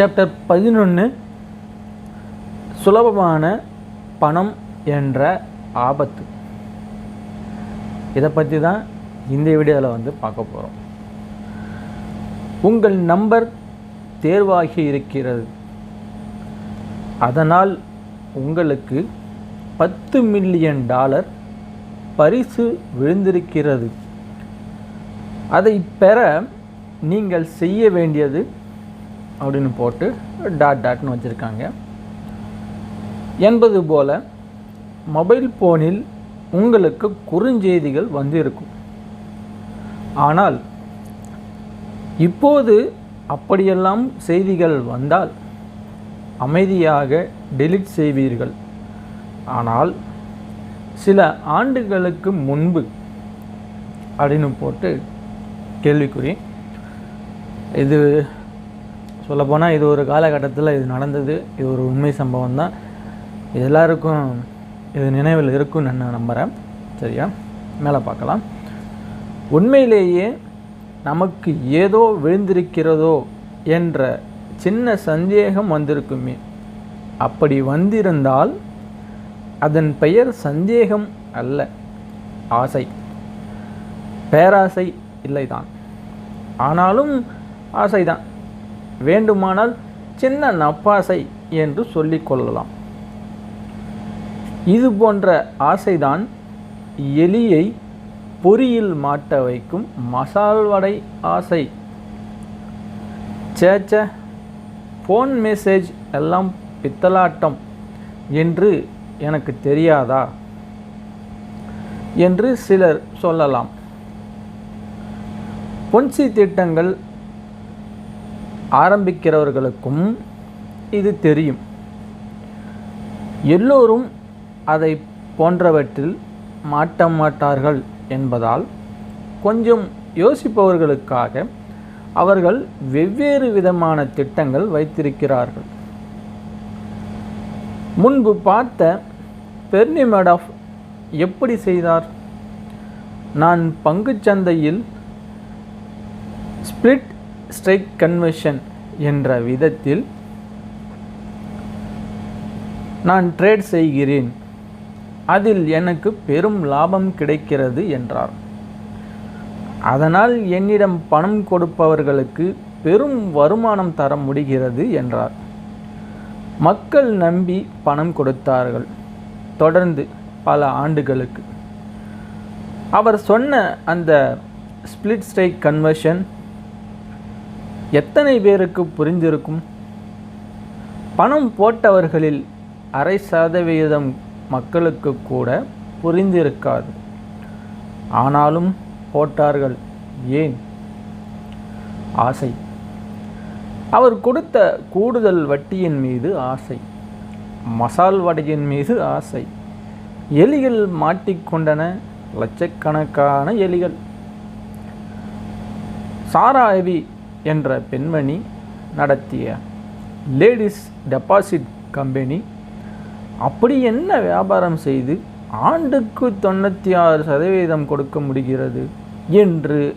Chapter பதினொன்று சுலபமான பணம் என்ற ஆபத்து. இதை பற்றி தான் இந்த வீடியோவில் வந்து பார்க்க போகிறோம் உங்கள் நம்பர் தேர்வாகி இருக்கிறது. அதனால் உங்களுக்கு பத்து மில்லியன் டாலர் பரிசு விழுந்திருக்கிறது. அதை பெற நீங்கள் செய்ய வேண்டியது அப்படின்னு போட்டு டாட் டாட்னு வச்சுருக்காங்க. என்பது போல மொபைல் ஃபோனில் உங்களுக்கு குறுஞ்செய்திகள் வந்திருக்கும். ஆனால் இப்போது அப்படியெல்லாம் செய்திகள் வந்தால் அமைதியாக டெலிட் செய்வீர்கள். ஆனால் சில ஆண்டுகளுக்கு முன்பு அப்படின்னு போட்டு கேள்விக்குறி. இது சொல்லப்போனால் இது ஒரு காலகட்டத்தில் இது நடந்தது. இது ஒரு உண்மை சம்பவம் தான் இது எல்லாருக்கும் இது நினைவில் இருக்கும்னு நான் நம்புகிறேன் சரியா? மேலே பார்க்கலாம். உண்மையிலேயே நமக்கு ஏதோ விழுந்திருக்கிறதோ என்ற சின்ன சந்தேகம் வந்திருக்குமே. அப்படி வந்திருந்தால் அதன் பெயர் சந்தேகம் அல்ல ஆசை. பேராசை இல்லைதான். ஆனாலும் ஆசைதான். வேண்டுமானால் சின்ன நப்பாசை என்று சொல்லிக் கொள்ளலாம். இது போன்ற ஆசைதான் எலியை பொறியில் மாட்ட வைக்கும் மசால் வடை ஆசை. சேச்ச ஃபோன் மெசேஜ் எல்லாம் பித்தலாட்டம் என்று எனக்கு தெரியாதா? என்று சிலர் சொல்லலாம். பொன்சி திட்டங்கள் ஆரம்பிக்கிறவர்களுக்கும் இது தெரியும். எல்லோரும் அதை போன்றவற்றில் மாட்ட மாட்டார்கள் என்பதால் கொஞ்சம் யோசிப்பவர்களுக்காக அவர்கள் வெவ்வேறு விதமான திட்டங்கள் வைத்திருக்கிறார்கள். முன்பு பார்த்த பெர்னி மேடாஃப் எப்படி செய்தார்? நான் பங்குச்சந்தையில் ஸ்பிளிட் ஸ்ட்ரைக் கன்வர்ஷன் என்ற விதத்தில் நான் ட்ரேட் செய்கிறேன். அதில் எனக்கு பெரும் லாபம் கிடைக்கிறது என்றார். அதனால் என்னிடம் பணம் கொடுப்பவர்களுக்கு பெரும் வருமானம் தர முடிகிறது என்றார். மக்கள் நம்பி பணம் கொடுத்தார்கள். தொடர்ந்து பல ஆண்டுகளுக்கு. அவர் சொன்ன அந்த ஸ்பிளிட் ஸ்ட்ரைக் கன்வர்ஷன் எத்தனை பேருக்கு புரிந்திருக்கும்? பணம் போட்டவர்களில் அரை சதவிகிதம் மக்களுக்கு கூட புரிந்திருக்காது. ஆனாலும் போட்டார்கள். ஏன்? ஆசை. அவர் கொடுத்த கூடுதல் வட்டியின் மீது ஆசை. மசால் வடையின் மீது ஆசை. எலிகள் மாட்டிக்கொண்டன லட்சக்கணக்கான எலிகள். சாராவி என்ற பெண்மணி நடத்திய லேடிஸ் டெபாசிட் கம்பெனி அப்படி என்ன வியாபாரம் செய்து ஆண்டுக்கு தொண்ணூற்றி ஆறு சதவீதம் கொடுக்க முடிகிறது என்று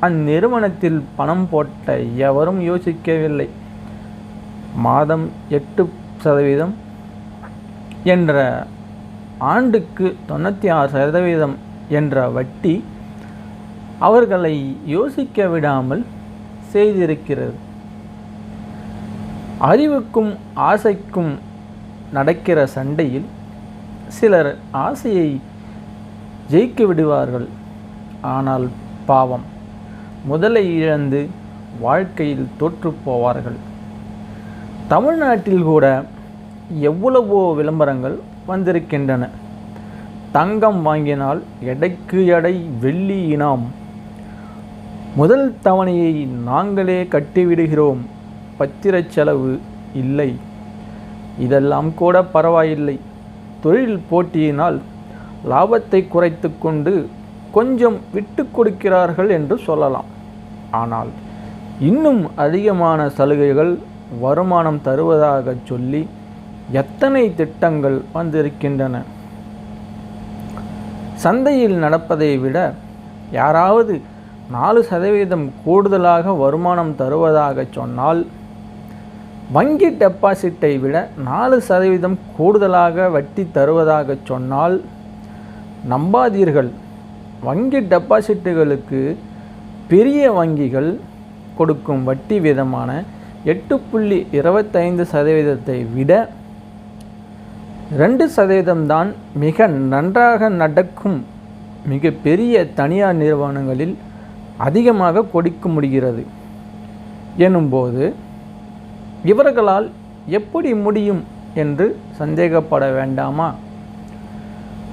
அந்நிறுவனத்தில் பணம் போட்ட எவரும் யோசிக்கவில்லை. மாதம் எட்டு சதவீதம் என்ற ஆண்டுக்கு தொண்ணூற்றி ஆறு சதவீதம் என்ற வட்டி அவர்களை யோசிக்க விடாமல் செய்திருக்கிறது. அறிவுக்கும் ஆசைக்கும் நடக்கிற சண்டையில் சிலர் ஆசையை ஜெயிக்க விடுவார்கள். ஆனால் பாவம் முதலை இழந்து வாழ்க்கையில் தோற்று போவார்கள். தமிழ்நாட்டில் கூட எவ்வளவோ விளம்பரங்கள் வந்திருக்கின்றன. தங்கம் வாங்கினால் எடைக்கு எடை வெள்ளி இனாம் முதல் தவணையை நாங்களே கட்டிவிடுகிறோம். பத்திரச் செலவு இல்லை. இதெல்லாம் கூட பரவாயில்லை. தொழில் போட்டியினால் லாபத்தை குறைத்து கொண்டு கொஞ்சம் விட்டு கொடுக்கிறார்கள் என்று சொல்லலாம். ஆனால் இன்னும் அதிகமான சலுகைகள் வருமானம் தருவதாக சொல்லி எத்தனை திட்டங்கள் வந்திருக்கின்றன? சந்தையில் நடப்பதை விட யாராவது நாலு சதவீதம் கூடுதலாக வருமானம் தருவதாக சொன்னால் வங்கி டெபாசிட்டை விட நாலு சதவீதம் கூடுதலாக வட்டி தருவதாக சொன்னால் நம்பாதீர்கள். வங்கி டெபாசிட்டுகளுக்கு பெரிய வங்கிகள் கொடுக்கும் வட்டி விதமான எட்டு புள்ளி இருபத்தைந்து சதவீதத்தை விட ரெண்டு சதவீதம்தான் மிக நன்றாக நடக்கும் மிக பெரிய தனியார் நிறுவனங்களில் அதிகமாக கொடுக்க முடிகிறது. எனும்போது இவர்களால் எப்படி முடியும் என்று சந்தேகப்பட வேண்டாமா?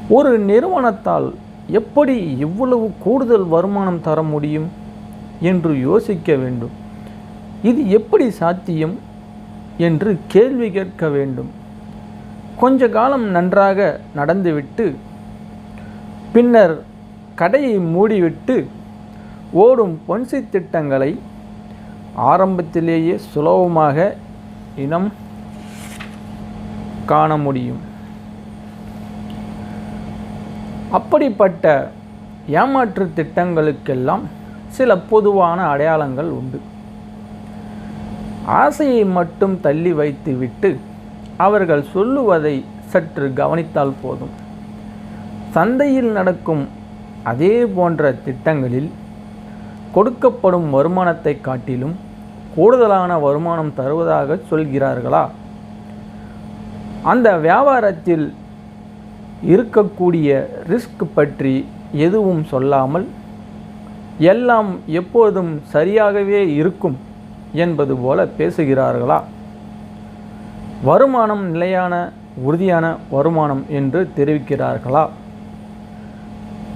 ஒரு நிறுவனத்தால் எப்படி இவ்வளவு கூடுதல் வருமானம் தர முடியும் என்று யோசிக்க வேண்டும். இது எப்படி சாத்தியம் என்று கேள்வி கேட்க வேண்டும். கொஞ்ச காலம் நன்றாக நடந்துவிட்டு பின்னர் கடையை மூடிவிட்டு ஓடும் பொன்சி திட்டங்களை ஆரம்பத்திலேயே சுலபமாக இனம் காண முடியும். அப்படிப்பட்ட ஏமாற்று திட்டங்களுக்கெல்லாம் சில பொதுவான அடையாளங்கள் உண்டு. ஆசையை மட்டும் தள்ளி வைத்துவிட்டு அவர்கள் சொல்லுவதை சற்று கவனித்தால் போதும். சந்தையில் நடக்கும் அதே போன்ற திட்டங்களில் கொடுக்கப்படும் வருமானத்தை காட்டிலும் கூடுதலான வருமானம் தருவதாக சொல்கிறார்களா? அந்த வியாபாரத்தில் இருக்கக்கூடிய ரிஸ்க் பற்றி எதுவும் சொல்லாமல் எல்லாம் எப்போதும் சரியாகவே இருக்கும் என்பது போல பேசுகிறார்களா? வருமானம் நிலையான உறுதியான வருமானம் என்று தெரிவிக்கிறார்களா?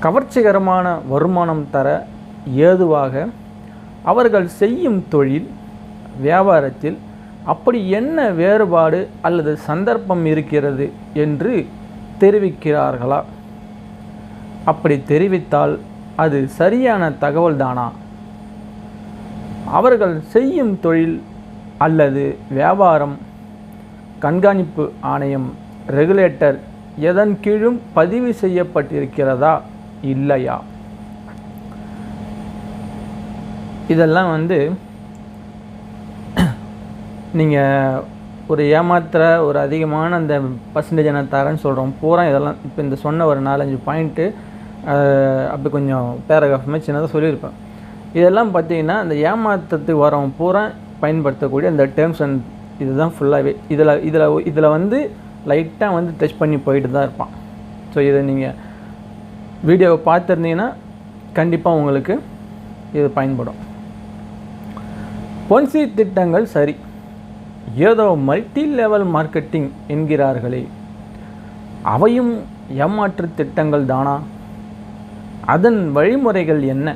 கவர்ச்சிகரமான வருமானம் தர ஏதுவாக அவர்கள் செய்யும் தொழில் வியாபாரத்தில் அப்படி என்ன வேறுபாடு அல்லது சந்தர்ப்பம் இருக்கிறது என்று தெரிவிக்கிறார்களா? அப்படி தெரிவித்தால் அது சரியான தகவல்தானா? அவர்கள் செய்யும் தொழில் அல்லது வியாபாரம் கண்காணிப்பு ஆணையம் ரெகுலேட்டர் எதன் கீழும் பதிவு செய்யப்பட்டிருக்கிறதா இல்லையா? இதெல்லாம் வந்து நீங்கள் ஒரு ஏமாத்துற ஒரு அதிகமான அந்த பர்சன்டேஜ் நான் தரேன்னு சொல்கிறோம் பூரா இதெல்லாம் இப்போ இந்த சொன்ன ஒரு நாலஞ்சு பாயிண்ட்டு அப்படி கொஞ்சம் பேராகிராஃப் மாதிரி சின்னதாக சொல்லியிருப்பேன். இதெல்லாம் பார்த்தீங்கன்னா அந்த ஏமாற்றத்துக்கு வரவன் பூரா பயன்படுத்தக்கூடிய அந்த டேர்ம்ஸ் அண்ட் இதுதான் ஃபுல்லாகவே இதில் இதில் இதில் வந்து லைட்டாக வந்து டச் பண்ணி போயிட்டு தான் இருப்பான். ஸோ இதை நீங்கள் வீடியோவை பார்த்துருந்தீங்கன்னா கண்டிப்பாக உங்களுக்கு இது பயன்படும். பொன்சி திட்டங்கள் சரி. ஏதோ மல்டி லெவல் மார்க்கெட்டிங் என்கிறார்களே. அவையும் ஏமாற்று திட்டங்கள் தானா? அதன் வழிமுறைகள் என்ன?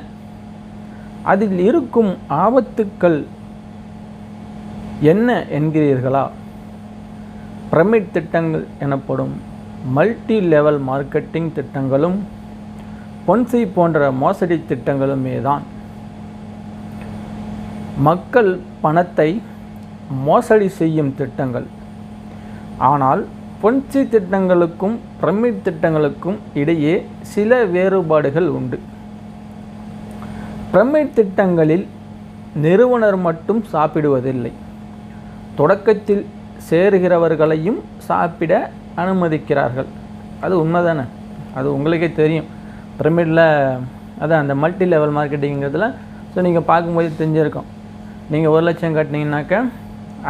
அதில் இருக்கும் ஆபத்துக்கள் என்ன என்கிறீர்களா? பிரமிட் திட்டங்கள் எனப்படும் மல்டி லெவல் மார்க்கெட்டிங் திட்டங்களும் பொன்சி போன்ற மோசடி திட்டங்களுமே தான் மக்கள் பணத்தை மோசடி செய்யும் திட்டங்கள். ஆனால் பொன்சி திட்டங்களுக்கும் பிரமிட் திட்டங்களுக்கும் இடையே சில வேறுபாடுகள் உண்டு. பிரமிட் திட்டங்களில் நிறுவனர் மட்டும் சாப்பிடுவதில்லை. தொடக்கத்தில் சேருகிறவர்களையும் சாப்பிட அனுமதிக்கிறார்கள். அது உண்மைதானே? அது உங்களுக்கே தெரியும். பிரமிடில் அதான் அந்த மல்டி லெவல் மார்க்கெட்டிங்கிறதுல ஸோ நீங்கள் பார்க்கும்போது தெரிஞ்சிருக்கோம். நீங்கள் ஒரு லட்சம் கட்டினீங்கனாக்கா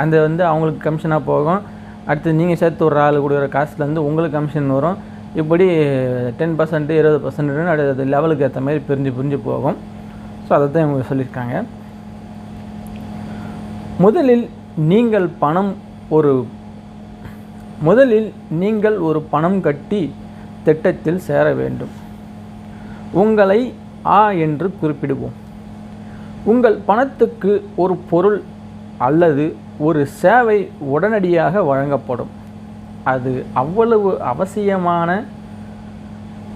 அது வந்து அவங்களுக்கு கமிஷனாக போகும். அடுத்து நீங்கள் சேர்த்து ஒரு ஆள் கொடுக்குற காசுலேருந்து உங்களுக்கு கமிஷன் வரும். இப்படி டென் பர்சன்ட் இருபது பர்சன்ட்னு அது லெவலுக்கு ஏற்ற மாதிரி பிரிஞ்சு பிரிஞ்சு போகும். ஸோ அதை தான் இவங்க சொல்லியிருக்காங்க. முதலில் நீங்கள் பணம் ஒரு முதலில் நீங்கள் ஒரு பணம் கட்டி திட்டத்தில் சேர வேண்டும். உங்களை ஆ என்று குறிப்பிடுவோம். உங்கள் பணத்துக்கு ஒரு பொருள் அல்லது ஒரு சேவை உடனடியாக வழங்கப்படும். அது அவ்வளவு அவசியமான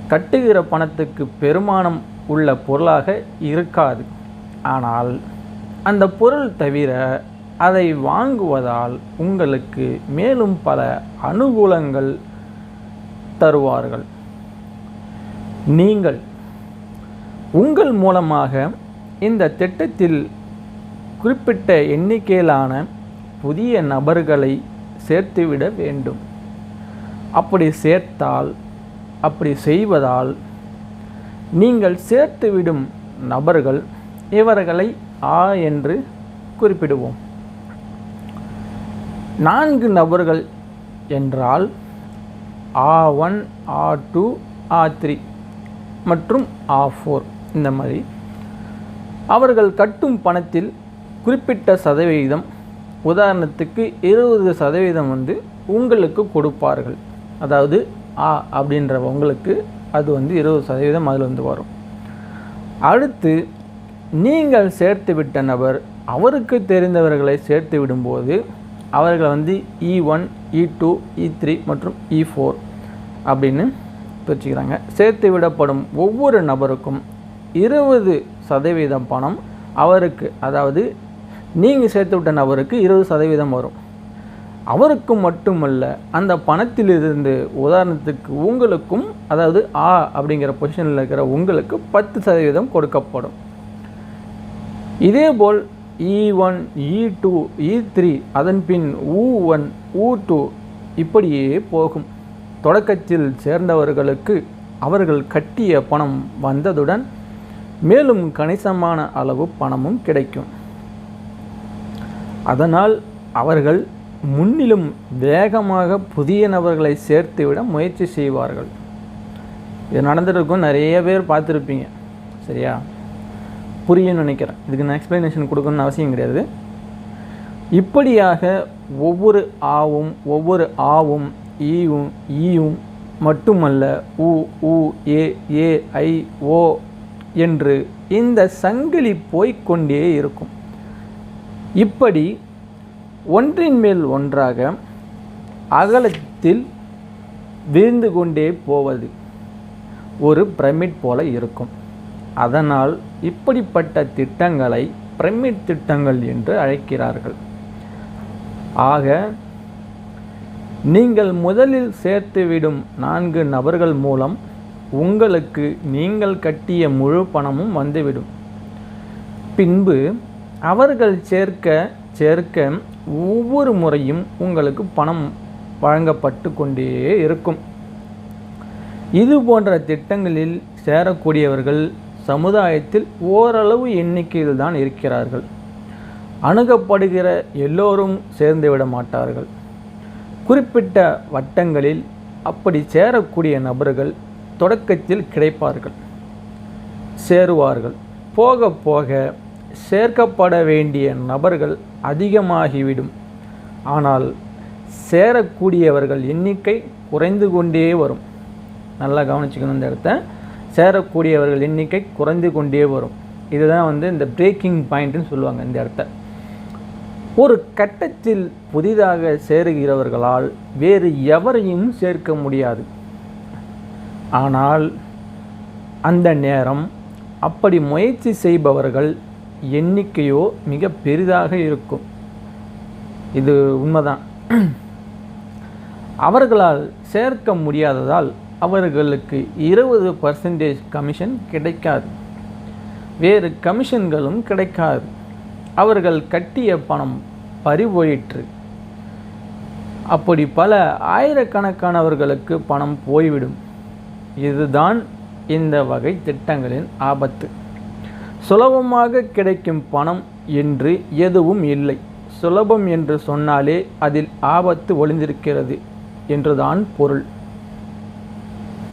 கட்டுகிற பணத்துக்கு பெருமானம் உள்ள பொருளாக இருக்காது. ஆனால் அந்த பொருள் தவிர அதை வாங்குவதால் உங்களுக்கு மேலும் பல அனுகூலங்கள் தருவார்கள். நீங்கள் உங்கள் மூலமாக இந்த திட்டத்தில் குறிப்பிட்ட எண்ணிக்கையிலான புதிய நபர்களை சேர்த்துவிட வேண்டும். அப்படி சேர்த்தால் அப்படி செய்வதால் நீங்கள் சேர்த்துவிடும் நபர்கள் இவர்களை ஆ என்று குறிப்பிடுவோம். நான்கு நபர்கள் என்றால் A one A two A three மற்றும் ஆ ஃபோர் இந்த மாதிரி அவர்கள் கட்டும் பணத்தில் குறிப்பிட்ட சதவீதம் உதாரணத்துக்கு இருபது சதவீதம் வந்து உங்களுக்கு கொடுப்பார்கள். அதாவது ஆ அப்படின்ற உங்களுக்கு அது வந்து இருபது சதவீதம் அதில் வந்து வரும். அடுத்து நீங்கள் சேர்த்து விட்ட நபர் அவருக்கு தெரிந்தவர்களை சேர்த்து விடும்போது அவர்கள் வந்து E one E two E three மற்றும் e இ ஃபோர் அப்படின்னு பிரிச்சுக்கிறாங்க. சேர்த்து விடப்படும் ஒவ்வொரு நபருக்கும் இருபது சதவீதம் பணம் அவருக்கு அதாவது நீங்கள் சேர்த்து விட்ட நபருக்கு இருபது சதவீதம் வரும். அவருக்கு மட்டுமல்ல அந்த பணத்திலிருந்து உதாரணத்துக்கு உங்களுக்கும் அதாவது ஆ அப்படிங்கிற பொசிஷனில் இருக்கிற உங்களுக்கு பத்து சதவீதம் கொடுக்கப்படும். இதேபோல் E one E two E three அதன் பின் ஊ ஒன் ஊ டூ இப்படியே போகும். தொடக்கத்தில் சேர்ந்தவர்களுக்கு அவர்கள் கட்டிய பணம் வந்ததுடன் மேலும் கணிசமான அளவு பணமும் கிடைக்கும். அதனால் அவர்கள் முன்னிலும் வேகமாக புதிய நபர்களை சேர்த்துவிட முயற்சி செய்வார்கள். இது நடந்துருக்கும் நிறைய பேர் பார்த்துருப்பீங்க. சரியா? புரியும்னு நினைக்கிறேன். இதுக்கு நான் எக்ஸ்ப்ளனேஷன் கொடுக்கணும்னு அவசியம் கிடையாது. இப்படியாக ஒவ்வொரு ஆவும் ஒவ்வொரு ஆவும் ஈயும் ஈயும் மட்டுமல்ல உ உ ஏ ஏ ஐ ஓ என்று இந்த சங்கிலி போய்க்கொண்டே இருக்கும். இப்படி ஒன்றின் மேல் ஒன்றாக அகலத்தில் விரிந்து கொண்டே போவது ஒரு பிரமிட் போல இருக்கும். அதனால் இப்படிப்பட்ட திட்டங்களை பிரமிட் திட்டங்கள் என்று அழைக்கிறார்கள். ஆக நீங்கள் முதலில் சேர்த்துவிடும் நான்கு நபர்கள் மூலம் உங்களுக்கு நீங்கள் கட்டிய முழு பணமும் வந்துவிடும். பின்பு அவர்கள் சேர்க்க சேர்க்க ஒவ்வொரு முறையும் உங்களுக்கு பணம் வழங்கப்பட்டு கொண்டே இருக்கும். இது போன்ற திட்டங்களில் சேரக்கூடியவர்கள் சமுதாயத்தில் ஓரளவு எண்ணிக்கையில் தான் இருக்கிறார்கள். அணுகப்படுகிற எல்லோரும் சேர்ந்து விட மாட்டார்கள். குறிப்பிட்ட வட்டங்களில் அப்படி சேரக்கூடிய நபர்கள் தொடக்கத்தில் கிடைப்பார்கள் சேருவார்கள். போக போக சேர்க்கப்பட வேண்டிய நபர்கள் அதிகமாகிவிடும். ஆனால் சேரக்கூடியவர்கள் எண்ணிக்கை குறைந்து கொண்டே வரும். நல்லா கவனிச்சுக்கணும் இந்த இடத்த. சேரக்கூடியவர்கள் எண்ணிக்கை குறைந்து கொண்டே வரும். இதுதான் வந்து இந்த பிரேக்கிங் பாயிண்ட்னு சொல்லுவாங்க இந்த இடத்த. ஒரு கட்டத்தில் புதிதாக சேருகிறவர்களால் வேறு எவரையும் சேர்க்க முடியாது. ஆனால் அந்த நேரம் அப்படி முயற்சி செய்பவர்கள் எண்ணிக்கையோ மிக பெரிதாக இருக்கும். இது உண்மைதான். அவர்களால் சேர்க்க முடியாததால் அவர்களுக்கு இருபது பர்சன்டேஜ் கமிஷன் கிடைக்காது. வேறு கமிஷன்களும் கிடைக்காது. அவர்கள் கட்டிய பணம் பறிபோயிற்று. அப்படி பல ஆயிரக்கணக்கானவர்களுக்கு பணம் போய்விடும். இதுதான் இந்த வகை திட்டங்களின் ஆபத்து. சுலபமாக கிடைக்கும் பணம் என்று எதுவும் இல்லை. சுலபம் என்று சொன்னாலே அதில் ஆபத்து ஒளிந்திருக்கிறது என்றுதான் பொருள்.